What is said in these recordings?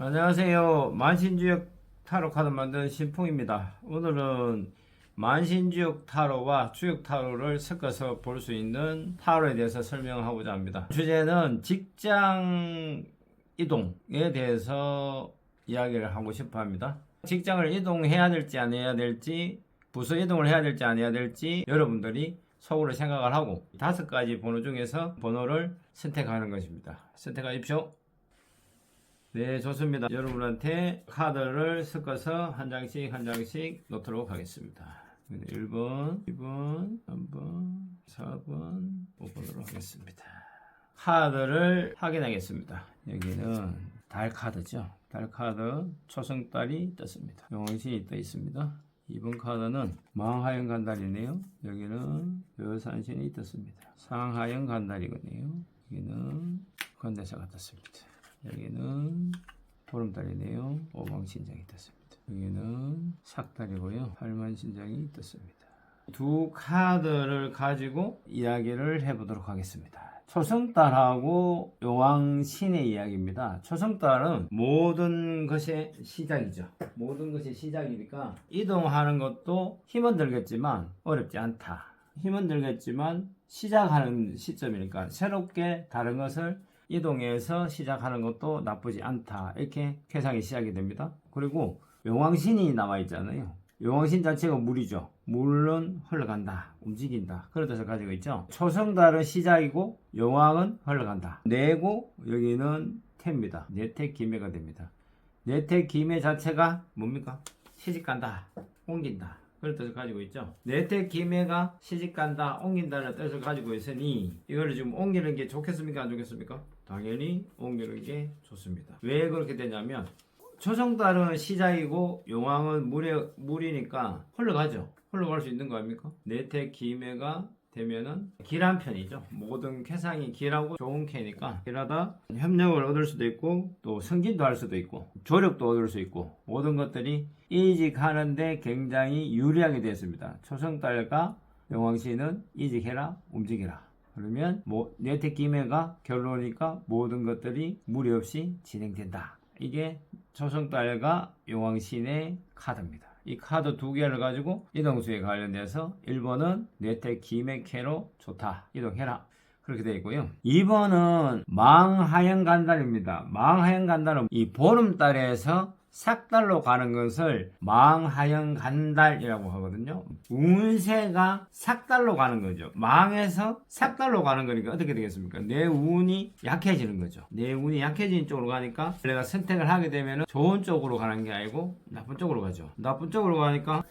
안녕하세요. 만신주역 타로 카드 만드는 신풍입니다. 오늘은 만신주역 타로와 주역 타로를 섞어서 볼 수 있는 타로에 대해서 설명하고자 합니다. 주제는 직장 이동에 대해서 이야기를 하고 싶어 합니다. 직장을 이동해야 될지 안 해야 될지 부서 이동을 해야 될지 안 해야 될지 여러분들이 속으로 생각을 하고 다섯 가지 번호 중에서 번호를 선택하는 것입니다. 선택하십시오. 네, 좋습니다. 여러분한테 카드를 섞어서 한 장씩 한 장씩 놓도록 하겠습니다. 1번, 2번, 3번, 4번, 5번으로 하겠습니다. 카드를 확인하겠습니다. 여기는 달 카드죠. 달 카드 초승달이 떴습니다. 영원신이 떠 있습니다. 2번 카드는 망하영 간달이네요. 여기는 여산신이 떴습니다. 상하영 간달이거든요. 여기는 건대사가 떴습니다. 여기는 보름달이네요. 오방신장이 떴습니다. 여기는 삭달이고요. 팔만신장이 떴습니다. 두 카드를 가지고 이야기를 해보도록 하겠습니다. 초성달하고 용왕신의 이야기입니다. 초성달은 모든 것의 시작이죠. 모든 것의 시작이니까 이동하는 것도 힘은 들겠지만 어렵지 않다. 힘은 들겠지만 시작하는 시점이니까 새롭게 다른 것을 이동해서 시작하는 것도 나쁘지 않다. 이렇게 계상이 시작이 됩니다. 그리고 용왕신이 나와 있잖아요. 용왕신 자체가 물이죠. 물은 흘러간다, 움직인다. 그런 뜻을 가지고 있죠. 초성달은 시작이고 용왕은 흘러간다. 내고 여기는 태입니다. 내태 기매가 됩니다. 내태 기매 자체가 뭡니까? 시집간다, 옮긴다. 그런 뜻을 가지고 있죠. 내태 기매가 시집간다, 옮긴다는 뜻을 가지고 있으니 이거를 지금 옮기는 게 좋겠습니까? 안 좋겠습니까? 당연히 옮기는 게 좋습니다. 왜 그렇게 되냐면 초성달은 시작이고 용왕은 물에, 물이니까 흘러가죠. 흘러갈 수 있는 거 아닙니까? 내태 기매가 되면은 길한 편이죠. 모든 쾌상이 길하고 좋은 캐니까 길하다 협력을 얻을 수도 있고 또 승진도 할 수도 있고 조력도 얻을 수 있고 모든 것들이 이직하는데 굉장히 유리하게 되었습니다. 초성달과 용왕씨는 이직해라 움직여라. 그러면 뭐 기매가 결론이니까 모든 것들이 무리 없이 진행된다. 이게 초성달과 용왕신의 카드입니다. 이 카드 두 개를 가지고 이동수에 관련돼서 1번은 내태 기맥해로 좋다. 이동해라. 그렇게 되어 있고요. 2번은 망하영 간달입니다. 망하영 간달은 이 보름달에서 삭달로 가는 것을 망하영 간달이라고 하거든요. 운세가 삭달로 가는 거죠. 망에서 삭달로 가는 거니까 어떻게 되겠습니까? 내 운이 약해지는 거죠. 내 운이 약해지는 쪽으로 가니까 내가 선택을 하게 되면 좋은 쪽으로 가는 게 아니고 나쁜 쪽으로 가죠. 나쁜 쪽으로 가니까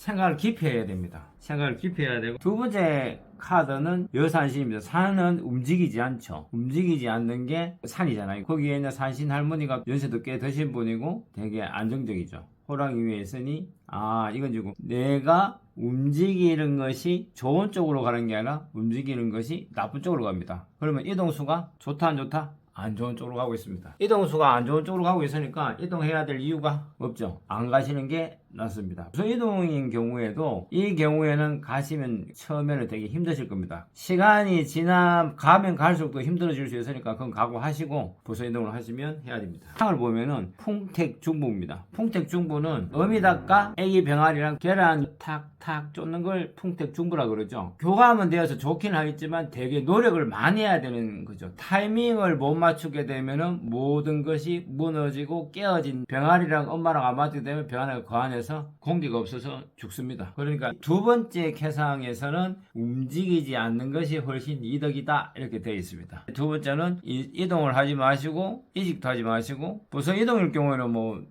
생각을 깊이 해야 됩니다. 생각을 깊이 해야 되고 두 번째 카드는 여산신입니다. 산은 움직이지 않죠. 움직이지 않는 게 산이잖아요. 거기에 있는 산신 할머니가 연세도 꽤 드신 분이고 되게 안정적이죠. 호랑이 위에 있으니 아 이건 지금 내가 움직이는 것이 좋은 쪽으로 가는 게 아니라 움직이는 것이 나쁜 쪽으로 갑니다. 그러면 이동수가 좋다 안 좋다? 안 좋은 쪽으로 가고 있습니다. 이동수가 안 좋은 쪽으로 가고 있으니까 이동해야 될 이유가 없죠. 안 가시는 게 낫습니다. 부서 이동인 경우에도 이 경우에는 가시면 처음에는 되게 힘드실 겁니다. 시간이 지나 가면 갈수록 더 힘들어질 수 있으니까 그건 각오하시고 부서 이동을 하시면 해야 됩니다. 상을 보면은 풍택중부입니다. 풍택중부는 어미닭과 애기 병아리랑 계란 탁탁 쫓는 걸 풍택중부라 그러죠. 교감은 되어서 좋긴 하겠지만 되게 노력을 많이 해야 되는 거죠. 타이밍을 못 맞추게 되면은 모든 것이 무너지고 깨어진 병아리랑 엄마랑 안 맞게 되면 병아리가 그안 에서 공기가 없어서 죽습니다. 그러니까 두 번째 캐상에서는 움직이지 않는 것이 훨씬 이득이다 이렇게 되어 있습니다. 두 번째는 이, 이동을 하지 마시고 이직도 하지 마시고 부서 이동일 경우에는 뭐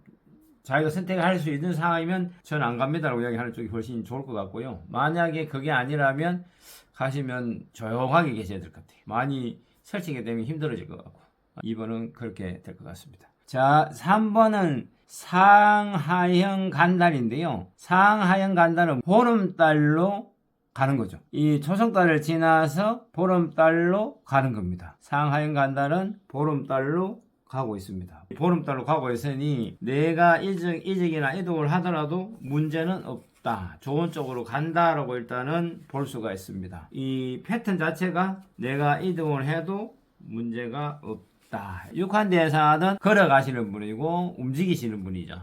자기가 선택할 수 있는 상황이면 저는 안 갑니다라고 이야기하는 쪽이 훨씬 좋을 것 같고요. 만약에 그게 아니라면 가시면 조용하게 계셔야 될 것 같아요. 많이 설치게 되면 힘들어질 것 같고 2번은 그렇게 될 것 같습니다. 자, 3번은 상하형 간달인데요. 상하형 간달은 보름달로 가는 거죠. 이 초성달을 지나서 보름달로 가는 겁니다. 상하형 간달은 보름달로 가고 있습니다. 보름달로 가고 있으니 내가 이직, 이직이나 이동을 하더라도 문제는 없다. 좋은 쪽으로 간다라고 일단은 볼 수가 있습니다. 이 패턴 자체가 내가 이동을 해도 문제가 없다. 없다. 육한대사는 걸어가시는 분이고 움직이시는 분이죠.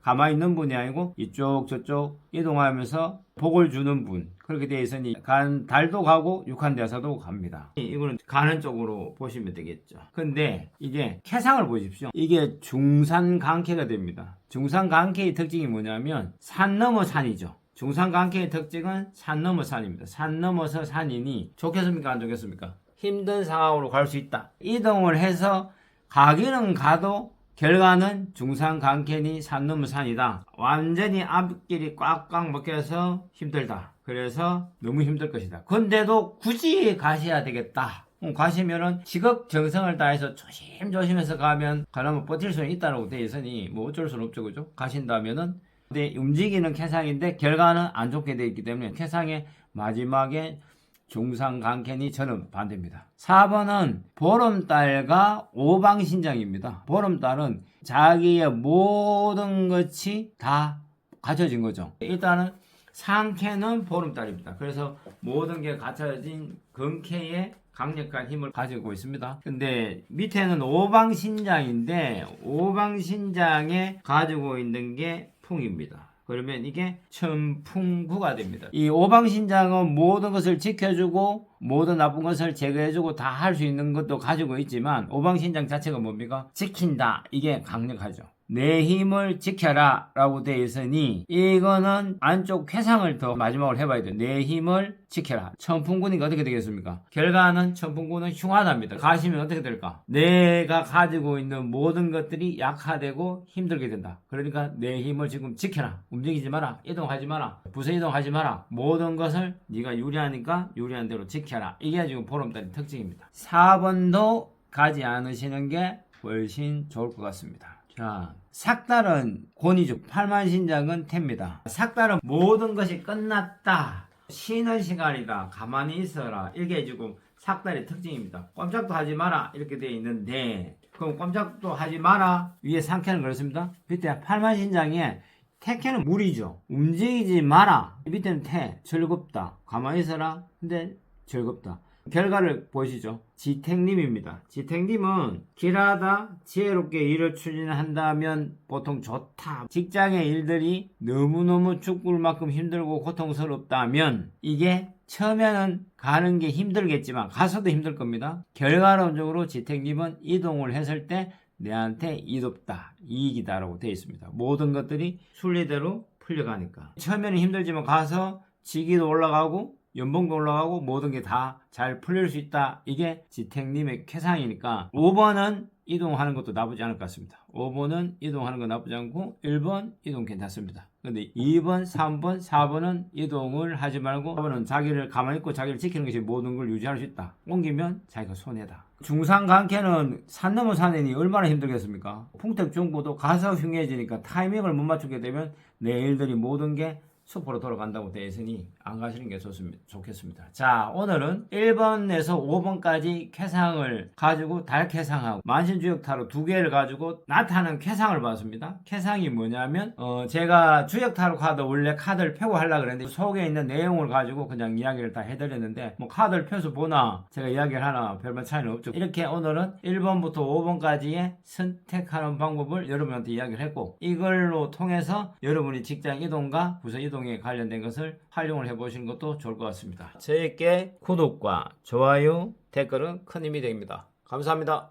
가만히 있는 분이 아니고 이쪽 저쪽 이동하면서 복을 주는 분 그렇게 되어 있으니 간 달도 가고 육한대사도 갑니다. 이거는 가는 쪽으로 보시면 되겠죠. 근데 이게 캐상을 보십시오. 이게 중산강캐가 됩니다. 중산강캐의 특징이 뭐냐면 산 넘어 산이죠. 중산강캐의 특징은 산 넘어 산입니다. 산 넘어서 산이니 좋겠습니까 안 좋겠습니까? 힘든 상황으로 갈 수 있다. 이동을 해서 가기는 가도 결과는 중산강캐니 산 넘어 산이다. 완전히 앞길이 꽉꽉 먹혀서 힘들다. 그래서 너무 힘들 것이다. 근데도 굳이 가셔야 되겠다. 음, 가시면은 지극정성을 다해서 조심조심해서 가면 가려면 버틸 수는 있다고 돼 있으니 뭐 어쩔 수는 없죠 그죠 가신다면은 근데 움직이는 캐상인데 결과는 안 좋게 돼 있기 때문에 캐상의 마지막에 중상강캔이 저는 반대입니다. 4번은 보름달과 오방신장입니다. 보름달은 자기의 모든 것이 다 갖춰진 거죠. 일단은 상캐는 보름달입니다. 그래서 모든 게 갖춰진 금캐의 강력한 힘을 가지고 있습니다. 근데 밑에는 오방신장인데 오방신장에 가지고 있는 게 풍입니다. 그러면 이게 천풍구가 됩니다. 이 오방신장은 모든 것을 지켜주고 모든 나쁜 것을 제거해주고 다 할 수 있는 것도 가지고 있지만 오방신장 자체가 뭡니까? 지킨다. 이게 강력하죠. 내 힘을 지켜라 라고 되어 있으니 이거는 안쪽 회상을 더 마지막으로 해봐야 돼요. 내 힘을 지켜라. 천풍군이가 어떻게 되겠습니까? 결과는 천풍군은 흉하답니다. 가시면 어떻게 될까? 내가 가지고 있는 모든 것들이 약화되고 힘들게 된다. 그러니까 내 힘을 지금 지켜라. 움직이지 마라. 이동하지 마라. 부서 이동하지 마라. 모든 것을 네가 유리하니까 유리한 대로 지켜라. 이게 지금 보름달의 특징입니다. 4번도 가지 않으시는 게 훨씬 좋을 것 같습니다. 자, 삭달은 권위죽, 팔만신장은 태입니다. 삭달은 모든 것이 끝났다. 쉬는 시간이다. 가만히 있어라. 이게 지금 삭달의 특징입니다. 꼼짝도 하지 마라. 이렇게 되어 있는데, 그럼 꼼짝도 하지 마라. 위에 상캐는 그렇습니다. 밑에 팔만신장에 태캐는 물이죠. 움직이지 마라. 밑에는 태, 즐겁다. 가만히 있어라. 근데 즐겁다. 결과를 보시죠. 지택님입니다. 지택님은 길하다, 지혜롭게 일을 추진한다면 보통 좋다. 직장의 일들이 너무너무 죽을 만큼 힘들고 고통스럽다면 이게 처음에는 가는 게 힘들겠지만 가서도 힘들 겁니다. 결과론적으로 지택님은 이동을 했을 때 내한테 이롭다, 이익이다라고 되어 있습니다. 모든 것들이 순리대로 풀려가니까. 처음에는 힘들지만 가서 직위도 올라가고 연봉도 올라가고 모든 게 다 잘 풀릴 수 있다. 이게 지택님의 쾌상이니까 5번은 이동하는 것도 나쁘지 않을 것 같습니다. 5번은 이동하는 거 나쁘지 않고 1번 이동 괜찮습니다. 근데 2번, 3번, 4번은 이동을 하지 말고 4번은 자기를 가만히 있고 자기를 지키는 것이 모든 걸 유지할 수 있다. 옮기면 자기가 손해다. 중산강캐는 산 넘어 산이니 얼마나 힘들겠습니까? 풍택중부도 가서 흉해지니까 타이밍을 못 맞추게 되면 내 일들이 모든 게 숲으로 돌아간다고 되어 있으니 안 가시는 게 좋습니다. 좋겠습니다. 자, 오늘은 1번에서 5번까지 쾌상을 가지고 달쾌상하고 만신주역타로 두 개를 가지고 나타나는 쾌상을 봤습니다. 쾌상이 뭐냐면 어, 제가 주역타로 카드 원래 카드를 펴고 하려고 그랬는데 속에 있는 내용을 가지고 그냥 이야기를 다 해드렸는데 뭐 카드를 펴서 보나 제가 이야기를 하나 별반 차이는 없죠. 이렇게 오늘은 1번부터 5번까지의 선택하는 방법을 여러분한테 이야기를 했고 이걸로 통해서 여러분이 직장 이동과 부서 이 동에 관련된 것을 활용을 해보시는 것도 좋을 것 같습니다. 저에게 구독과 좋아요, 댓글은 큰 힘이 됩니다. 감사합니다.